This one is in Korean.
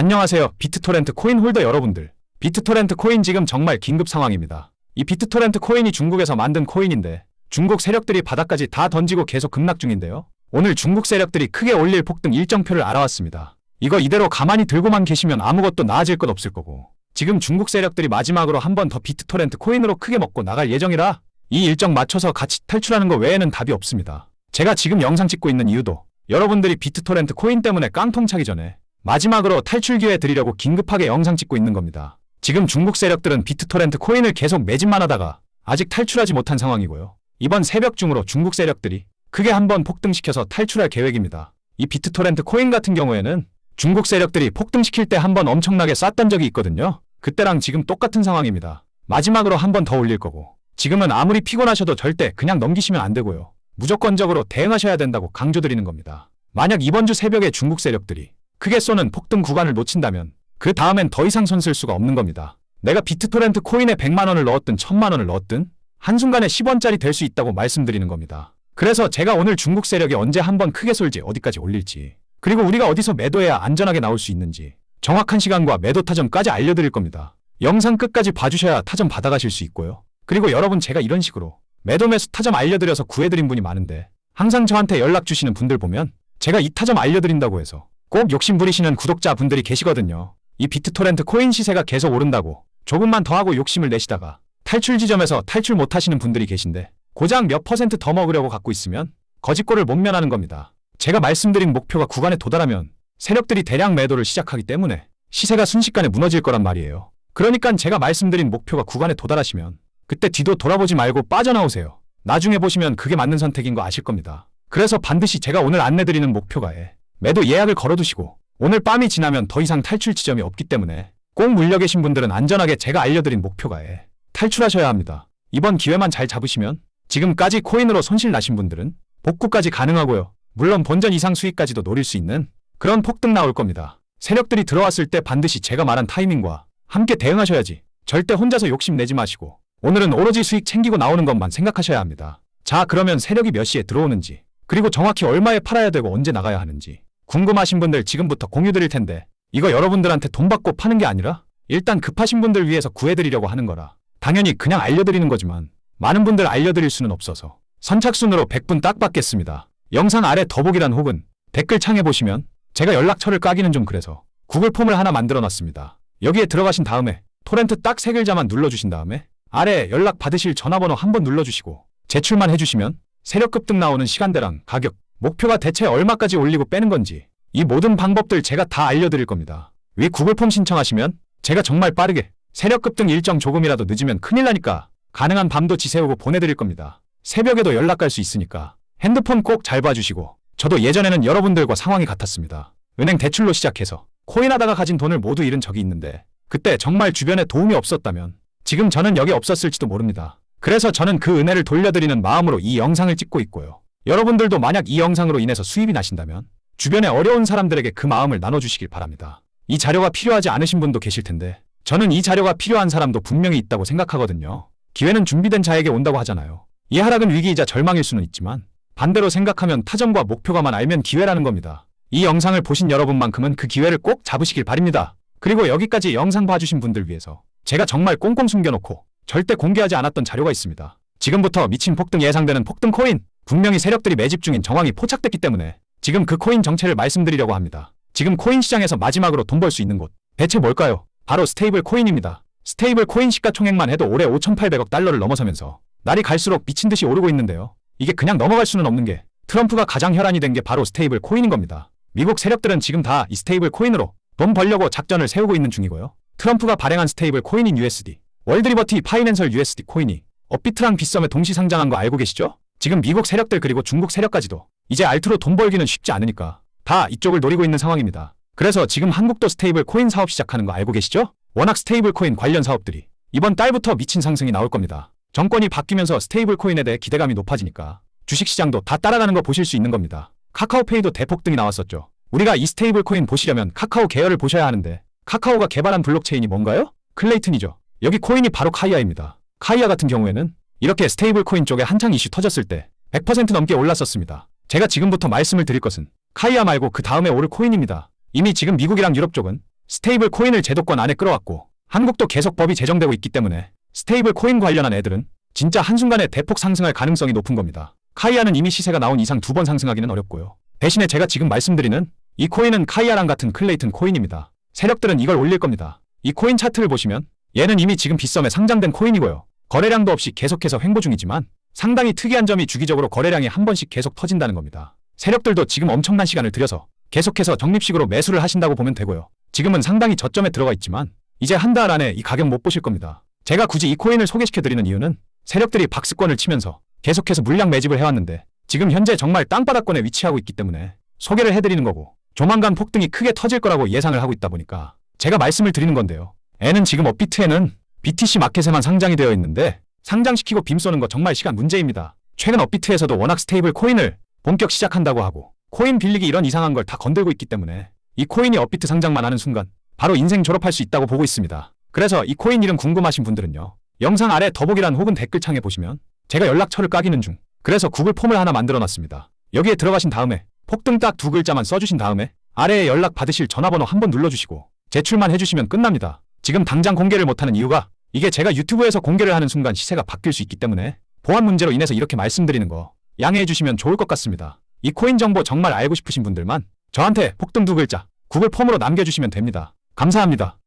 안녕하세요. 비트토렌트 코인 홀더 여러분들. 비트토렌트 코인 지금 정말 긴급 상황입니다. 이 비트토렌트 코인이 중국에서 만든 코인인데 중국 세력들이 바닥까지 다 던지고 계속 급락 중인데요. 오늘 중국 세력들이 크게 올릴 폭등 일정표를 알아왔습니다. 이거 이대로 가만히 들고만 계시면 아무것도 나아질 것 없을 거고 지금 중국 세력들이 마지막으로 한 번 더 비트토렌트 코인으로 크게 먹고 나갈 예정이라 이 일정 맞춰서 같이 탈출하는 거 외에는 답이 없습니다. 제가 지금 영상 찍고 있는 이유도 여러분들이 비트토렌트 코인 때문에 깡통 차기 전에 마지막으로 탈출 기회 드리려고 긴급하게 영상 찍고 있는 겁니다. 지금 중국 세력들은 비트토렌트 코인을 계속 매집만 하다가 아직 탈출하지 못한 상황이고요. 이번 새벽 중으로 중국 세력들이 크게 한번 폭등시켜서 탈출할 계획입니다. 이 비트토렌트 코인 같은 경우에는 중국 세력들이 폭등시킬 때 한번 엄청나게 쌌던 적이 있거든요. 그때랑 지금 똑같은 상황입니다. 마지막으로 한번 더 올릴 거고 지금은 아무리 피곤하셔도 절대 그냥 넘기시면 안 되고요. 무조건적으로 대응하셔야 된다고 강조드리는 겁니다. 만약 이번 주 새벽에 중국 세력들이 크게 쏘는 폭등 구간을 놓친다면 그 다음엔 더 이상 손쓸 수가 없는 겁니다. 내가 비트토렌트 코인에 100만 원을 넣었든 1000만 원을 넣었든 한순간에 10원짜리 될 수 있다고 말씀드리는 겁니다. 그래서 제가 오늘 중국 세력이 언제 한번 크게 쏠지 어디까지 올릴지 그리고 우리가 어디서 매도해야 안전하게 나올 수 있는지 정확한 시간과 매도 타점까지 알려드릴 겁니다. 영상 끝까지 봐주셔야 타점 받아가실 수 있고요. 그리고 여러분 제가 이런 식으로 매도 매수 타점 알려드려서 구해드린 분이 많은데 항상 저한테 연락 주시는 분들 보면 제가 이 타점 알려드린다고 해서 꼭 욕심 부리시는 구독자 분들이 계시거든요. 이 비트토렌트 코인 시세가 계속 오른다고 조금만 더 하고 욕심을 내시다가 탈출 지점에서 탈출 못 하시는 분들이 계신데 고작 몇 퍼센트 더 먹으려고 갖고 있으면 거짓골을 못 면하는 겁니다. 제가 말씀드린 목표가 구간에 도달하면 세력들이 대량 매도를 시작하기 때문에 시세가 순식간에 무너질 거란 말이에요. 그러니까 제가 말씀드린 목표가 구간에 도달하시면 그때 뒤도 돌아보지 말고 빠져나오세요. 나중에 보시면 그게 맞는 선택인 거 아실 겁니다. 그래서 반드시 제가 오늘 안내드리는 목표가에 매도 예약을 걸어두시고 오늘 밤이 지나면 더 이상 탈출 지점이 없기 때문에 꼭 물려 계신 분들은 안전하게 제가 알려드린 목표가에 탈출하셔야 합니다. 이번 기회만 잘 잡으시면 지금까지 코인으로 손실 나신 분들은 복구까지 가능하고요. 물론 본전 이상 수익까지도 노릴 수 있는 그런 폭등 나올 겁니다. 세력들이 들어왔을 때 반드시 제가 말한 타이밍과 함께 대응하셔야지. 절대 혼자서 욕심 내지 마시고 오늘은 오로지 수익 챙기고 나오는 것만 생각하셔야 합니다. 자, 그러면 세력이 몇 시에 들어오는지 그리고 정확히 얼마에 팔아야 되고 언제 나가야 하는지 궁금하신 분들 지금부터 공유 드릴 텐데 이거 여러분들한테 돈 받고 파는 게 아니라 일단 급하신 분들 위해서 구해드리려고 하는 거라 당연히 그냥 알려드리는 거지만 많은 분들 알려드릴 수는 없어서 선착순으로 100분 딱 받겠습니다. 영상 아래 더보기란 혹은 댓글 창에 보시면 제가 연락처를 까기는 좀 그래서 구글 폼을 하나 만들어 놨습니다. 여기에 들어가신 다음에 토렌트 딱 세 글자만 눌러주신 다음에 아래 연락 받으실 전화번호 한번 눌러주시고 제출만 해주시면 세력 급등 나오는 시간대랑 가격, 목표가 대체 얼마까지 올리고 빼는 건지 이 모든 방법들 제가 다 알려드릴 겁니다. 위 구글 폼 신청하시면 제가 정말 빠르게 세력 급 등 일정 조금이라도 늦으면 큰일 나니까 가능한 밤도 지새우고 보내드릴 겁니다. 새벽에도 연락 갈 수 있으니까 핸드폰 꼭 잘 봐주시고 저도 예전에는 여러분들과 상황이 같았습니다. 은행 대출로 시작해서 코인 하다가 가진 돈을 모두 잃은 적이 있는데 그때 정말 주변에 도움이 없었다면 지금 저는 여기 없었을지도 모릅니다. 그래서 저는 그 은혜를 돌려드리는 마음으로 이 영상을 찍고 있고요. 여러분들도 만약 이 영상으로 인해서 수입이 나신다면 주변에 어려운 사람들에게 그 마음을 나눠주시길 바랍니다. 이 자료가 필요하지 않으신 분도 계실 텐데 저는 이 자료가 필요한 사람도 분명히 있다고 생각하거든요. 기회는 준비된 자에게 온다고 하잖아요. 이 하락은 위기이자 절망일 수는 있지만 반대로 생각하면 타점과 목표가만 알면 기회라는 겁니다. 이 영상을 보신 여러분만큼은 그 기회를 꼭 잡으시길 바랍니다. 그리고 여기까지 영상 봐주신 분들 위해서 제가 정말 꽁꽁 숨겨놓고 절대 공개하지 않았던 자료가 있습니다. 지금부터 미친 폭등 예상되는 폭등 코인 분명히 세력들이 매집 중인 정황이 포착됐기 때문에 지금 그 코인 정체를 말씀드리려고 합니다. 지금 코인 시장에서 마지막으로 돈 벌 수 있는 곳 대체 뭘까요? 바로 스테이블 코인입니다. 스테이블 코인 시가총액만 해도 올해 5,800억 달러를 넘어서면서 날이 갈수록 미친 듯이 오르고 있는데요. 이게 그냥 넘어갈 수는 없는 게 트럼프가 가장 혈안이 된 게 바로 스테이블 코인인 겁니다. 미국 세력들은 지금 다 이 스테이블 코인으로 돈 벌려고 작전을 세우고 있는 중이고요. 트럼프가 발행한 스테이블 코인인 USD, 월드리버티 파이낸셜 USD 코인이 업비트랑 빗썸에 동시 상장한 거 알고 계시죠? 지금 미국 세력들 그리고 중국 세력까지도 이제 알트로 돈 벌기는 쉽지 않으니까 다 이쪽을 노리고 있는 상황입니다. 그래서 지금 한국도 스테이블 코인 사업 시작하는 거 알고 계시죠? 워낙 스테이블 코인 관련 사업들이 이번 달부터 미친 상승이 나올 겁니다. 정권이 바뀌면서 스테이블 코인에 대해 기대감이 높아지니까 주식시장도 다 따라가는 거 보실 수 있는 겁니다. 카카오페이도 대폭등이 나왔었죠. 우리가 이 스테이블 코인 보시려면 카카오 계열을 보셔야 하는데 카카오가 개발한 블록체인이 뭔가요? 클레이튼이죠. 여기 코인이 바로 카이아입니다. 카이아 같은 경우에는 이렇게 스테이블 코인 쪽에 한창 이슈 터졌을 때 100% 넘게 올랐었습니다. 제가 지금부터 말씀을 드릴 것은 카이아 말고 그 다음에 오를 코인입니다. 이미 지금 미국이랑 유럽 쪽은 스테이블 코인을 제도권 안에 끌어왔고 한국도 계속 법이 제정되고 있기 때문에 스테이블 코인 관련한 애들은 진짜 한순간에 대폭 상승할 가능성이 높은 겁니다. 카이아는 이미 시세가 나온 이상 두 번 상승하기는 어렵고요. 대신에 제가 지금 말씀드리는 이 코인은 카이아랑 같은 클레이튼 코인입니다. 세력들은 이걸 올릴 겁니다. 이 코인 차트를 보시면 얘는 이미 지금 빗썸에 상장된 코인이고요. 거래량도 없이 계속해서 횡보 중이지만 상당히 특이한 점이 주기적으로 거래량이 한 번씩 계속 터진다는 겁니다. 세력들도 지금 엄청난 시간을 들여서 계속해서 적립식으로 매수를 하신다고 보면 되고요. 지금은 상당히 저점에 들어가 있지만 이제 한 달 안에 이 가격 못 보실 겁니다. 제가 굳이 이 코인을 소개시켜드리는 이유는 세력들이 박스권을 치면서 계속해서 물량 매집을 해왔는데 지금 현재 정말 땅바닥권에 위치하고 있기 때문에 소개를 해드리는 거고 조만간 폭등이 크게 터질 거라고 예상을 하고 있다 보니까 제가 말씀을 드리는 건데요. 애는 지금 업비트에는 BTC 마켓에만 상장이 되어 있는데 상장시키고 빔 쏘는 거 정말 시간 문제입니다. 최근 업비트에서도 워낙 스테이블 코인을 본격 시작한다고 하고 코인 빌리기 이런 이상한 걸 다 건들고 있기 때문에 이 코인이 업비트 상장만 하는 순간 바로 인생 졸업할 수 있다고 보고 있습니다. 그래서 이 코인 이름 궁금하신 분들은요. 영상 아래 더보기란 혹은 댓글창에 보시면 제가 연락처를 까기는 중. 그래서 구글 폼을 하나 만들어 놨습니다. 여기에 들어가신 다음에 폭등 딱 두 글자만 써주신 다음에 아래에 연락 받으실 전화번호 한번 눌러주시고 제출만 해주시면 끝납니다. 지금 당장 공개를 못하는 이유가 이게 제가 유튜브에서 공개를 하는 순간 시세가 바뀔 수 있기 때문에 보안 문제로 인해서 이렇게 말씀드리는 거 양해해 주시면 좋을 것 같습니다. 이 코인 정보 정말 알고 싶으신 분들만 저한테 폭등 두 글자 구글 폼으로 남겨주시면 됩니다. 감사합니다.